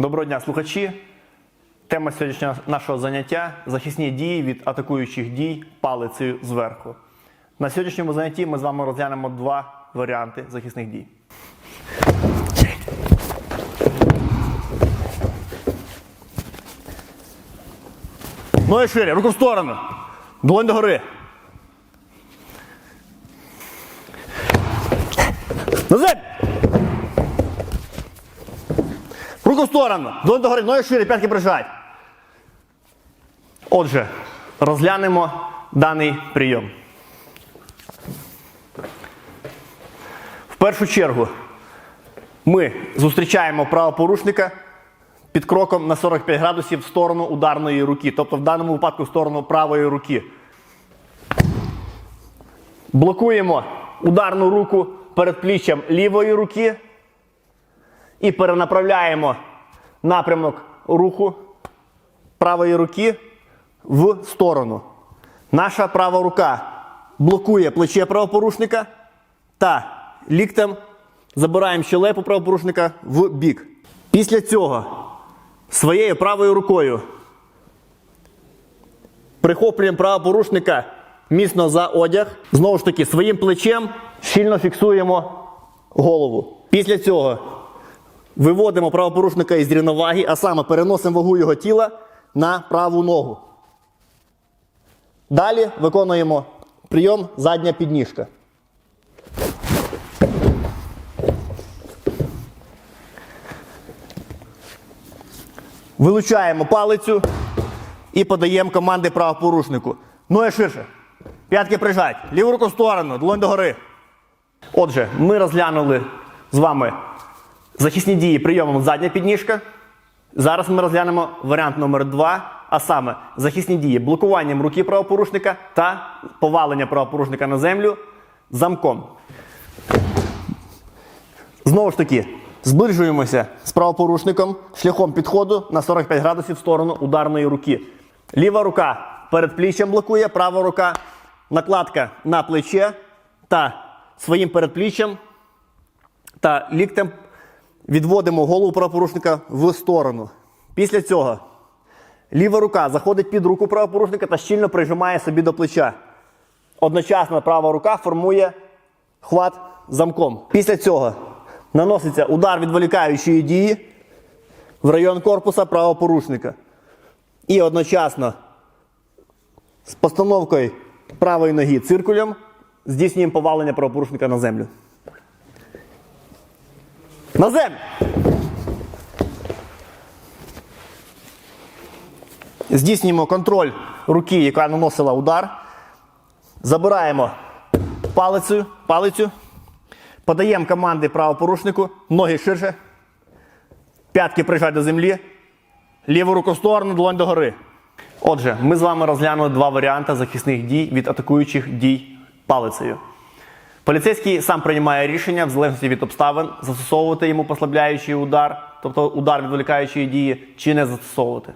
Доброго дня, слухачі. Тема сьогоднішнього нашого заняття захисні дії від атакуючих дій палицею зверху. На сьогоднішньому занятті ми з вами розглянемо два варіанти захисних дій. Ноги шире, руку в сторону. Долонь догори. Назад! Руку в сторону. Долонь догори, ноги шире, п'ятки прижать. Отже, розглянемо даний прийом. В першу чергу ми зустрічаємо правопорушника під кроком на 45 градусів в сторону ударної руки, тобто в даному випадку в сторону правої руки. Блокуємо ударну руку перед пліччям лівої руки і перенаправляємо напрямок руху правої руки в сторону. Наша права рука блокує плече правопорушника та ліктем забираємо щелепу правопорушника в бік. Після цього своєю правою рукою прихоплюємо правопорушника міцно за одяг. Знову ж таки, своїм плечем щільно фіксуємо голову. Після цього виводимо правопорушника із рівноваги, а саме переносимо вагу його тіла на праву ногу. Далі виконуємо прийом задня підніжка. Вилучаємо палицю і подаємо команди правопорушнику. Ноги ширше. П'ятки прижать. Ліву руку в сторону, долонь догори. Отже, ми розглянули з вами захисні дії прийомом задня підніжка. Зараз ми розглянемо варіант номер 2, а саме захисні дії блокуванням руки правопорушника та повалення правопорушника на землю замком. Знову ж таки, зближуємося з правопорушником шляхом підходу на 45 градусів в сторону ударної руки. Ліва рука перед пліччям блокує, права рука накладка на плече та своїм передпліччям та ліктем відводимо голову правопорушника в сторону. Після цього ліва рука заходить під руку правопорушника та щільно прижимає собі до плеча. Одночасно права рука формує хват замком. Після цього наноситься удар відволікаючої дії в район корпуса правопорушника. І одночасно з постановкою правої ноги циркулем здійснюємо повалення правопорушника на землю. На землю! Здійснюємо контроль руки, яка наносила удар. Забираємо палицю, палицю, подаємо команди правопорушнику, ноги ширше, п'ятки прижать до землі, ліву руку в сторону, долонь догори. Отже, ми з вами розглянули два варіанти захисних дій від атакуючих дій палицею. Поліцейський сам приймає рішення в залежності від обставин застосовувати йому послабляючий удар, тобто удар відволікаючої дії, чи не застосовувати.